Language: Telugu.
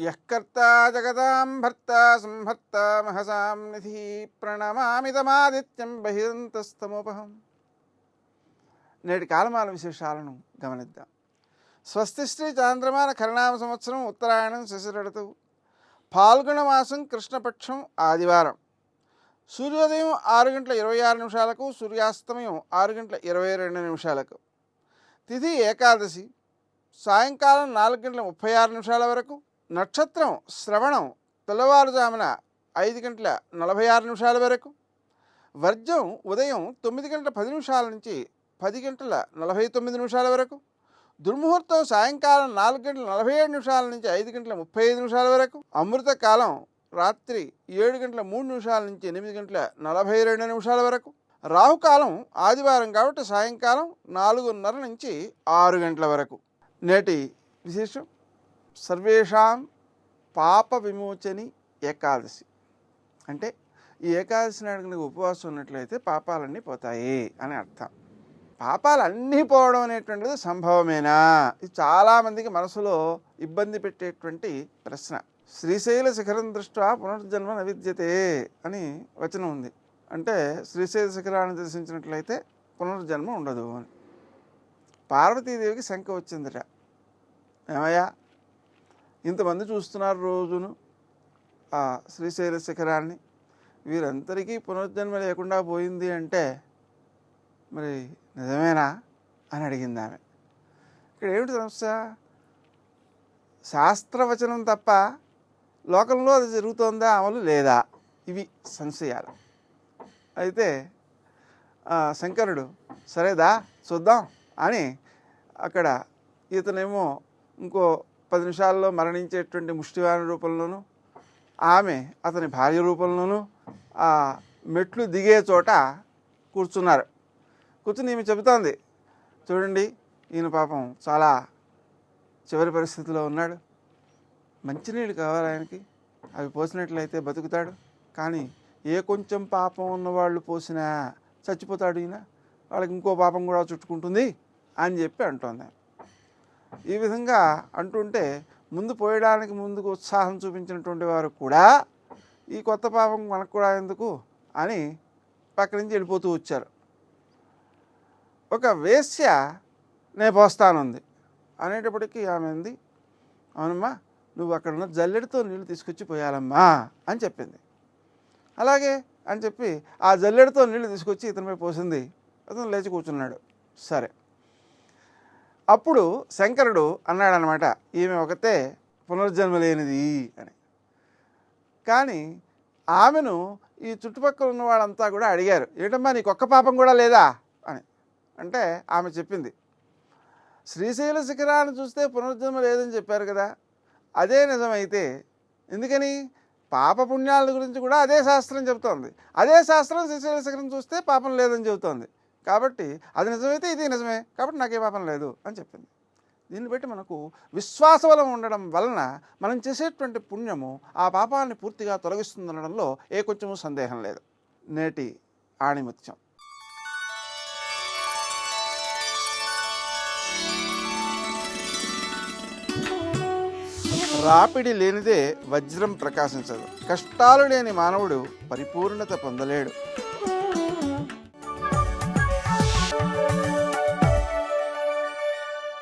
యఃకర్త జగదాంభర్త సంహర్త మహసాం నిధి ప్రణమామితమాదిత్యం బహిరంతస్తమోపహం నేటి కాలమాల విశేషాలను గమనిద్దాం. స్వస్తి శ్రీ చాంద్రమాన కరణామ సంవత్సరం ఉత్తరాయణం శశిరడతవు పాల్గొన మాసం కృష్ణపక్షం ఆదివారం. సూర్యోదయం ఆరు గంటల ఇరవై ఆరు నిమిషాలకు సూర్యాస్తమయం ఆరు గంటల ఇరవై రెండు నిమిషాలకు. తిథి ఏకాదశి. సాయంకాలం నాలుగు గంటల ముప్పై ఆరు నిమిషాల వరకు నక్షత్రం శ్రవణం తెల్లవారుజామున ఐదు గంటల నలభై ఆరు నిమిషాల వరకు వర్జం ఉదయం తొమ్మిది గంటల పది నిమిషాల నుంచి పది గంటల నలభై తొమ్మిది నిమిషాల వరకు దుర్ముహూర్తం సాయంకాలం నాలుగు గంటల నలభై ఏడు నిమిషాల నుంచి ఐదు గంటల ముప్పై ఐదు నిమిషాల వరకు అమృత కాలం రాత్రి ఏడు గంటల మూడు నిమిషాల నుంచి ఎనిమిది గంటల నలభై రెండు నిమిషాల వరకు రాహుకాలం ఆదివారం కాబట్టి సాయంకాలం నాలుగున్నర నుంచి ఆరు గంటల వరకు. నేటి విశేషం? సర్వేషాం పాప విమోచని ఏకాదశి. అంటే ఈ ఏకాదశి నాడు నీకు ఉపవాసం ఉన్నట్లయితే పాపాలన్నీ పోతాయి అని అర్థం. పాపాలు అన్నీ పోవడం అనేటువంటిది సంభవమేనా? ఇది చాలామందికి మనసులో ఇబ్బంది పెట్టేటువంటి ప్రశ్న. శ్రీశైల శిఖరం దృష్ట్యా పునర్జన్మ నవిద్యతే అని వచనం ఉంది. అంటే శ్రీశైల శిఖరాన్ని దర్శించినట్లయితే పునర్జన్మ ఉండదు అని. పార్వతీదేవికి శంక వచ్చిందట. ఏమయ్యా? ఇంతమంది చూస్తున్నారు రోజును ఆ శ్రీశైల శిఖరాన్ని. వీరందరికీ పునర్జన్మ లేకుండా పోయింది అంటే మరి నిజమేనా అని అడిగింది ఆమె ఇక్కడ ఏమిటి సమస్య? శాస్త్రవచనం తప్ప లోకంలో అది జరుగుతోందా? అమలు లేదా? ఇవి సంశయాలు. అయితే శంకరుడు సరేదా చూద్దాం అని అక్కడ ఇతనేమో ఇంకో పది నిమిషాల్లో మరణించేటువంటి ముష్టివాని రూపంలోనూ ఆమె అతని భార్య రూపంలోనూ ఆ మెట్లు దిగే చోట కూర్చున్నారు. కూర్చుని ఈమె చెబుతోంది చూడండి ఈయన పాపం చాలా చివరి పరిస్థితిలో ఉన్నాడు. మంచినీళ్ళు కావాలి ఆయనకి. అవి పోసినట్లయితే బతుకుతాడు. కానీ ఏ కొంచెం పాపం ఉన్నవాళ్ళు పోసినా చచ్చిపోతాడు ఈయన. వాళ్ళకి ఇంకో పాపం కూడా చుట్టుకుంటుంది అని చెప్పి అంటోంది ఆమె. ఈ విధంగా అంటుంటే ముందు పోయడానికి ముందుకు ఉత్సాహం చూపించినటువంటి వారు కూడా ఈ కొత్త పాపం మనకు కూడా ఎందుకు అని పక్క నుంచి వెళ్ళిపోతూ వచ్చారు. ఒక వేశ్య నేను పోస్తానుంది అనేటప్పటికీ ఆమె అంది అవునమ్మా నువ్వు అక్కడ ఉన్న జల్లెడితో నీళ్ళు తీసుకొచ్చి పోయాలమ్మా అని చెప్పింది. అలాగే అని చెప్పి ఆ జల్లెడితో నీళ్ళు తీసుకొచ్చి ఇతనిపై పోసింది. అతను లేచి కూర్చున్నాడు. సరే. అప్పుడు శంకరుడు అన్నాడనమాట ఈమె ఒకతే పునర్జన్మ లేనిది అని. కానీ ఆమెను ఈ చుట్టుపక్కల ఉన్న వాళ్ళంతా కూడా అడిగారు ఏటమ్మా నీకు ఒక్క పాపం కూడా లేదా? అని. అంటే ఆమె చెప్పింది శ్రీశైల శిఖరాన్ని చూస్తే పునర్జన్మ లేదని చెప్పారు కదా అదే నిజమైతే ఎందుకని? పాప పుణ్యాల గురించి కూడా అదే శాస్త్రం చెబుతోంది. అదే శాస్త్రం శ్రీశైల శిఖరం చూస్తే పాపం లేదని చెబుతోంది. కాబట్టి అది నిజమైతే ఇది నిజమే కాబట్టి నాకే పాపం లేదు అని చెప్పింది. దీన్ని బట్టి మనకు విశ్వాసబలం ఉండడం వలన మనం చేసేటువంటి పుణ్యము ఆ పాపాన్ని పూర్తిగా తొలగిస్తుందనడంలో ఏ కొంచెము సందేహం లేదు. నేటి ఆణిముత్యం. రాపిడి లేనిదే వజ్రం ప్రకాశించదు. కష్టాలు లేని మానవుడు పరిపూర్ణత పొందలేడు.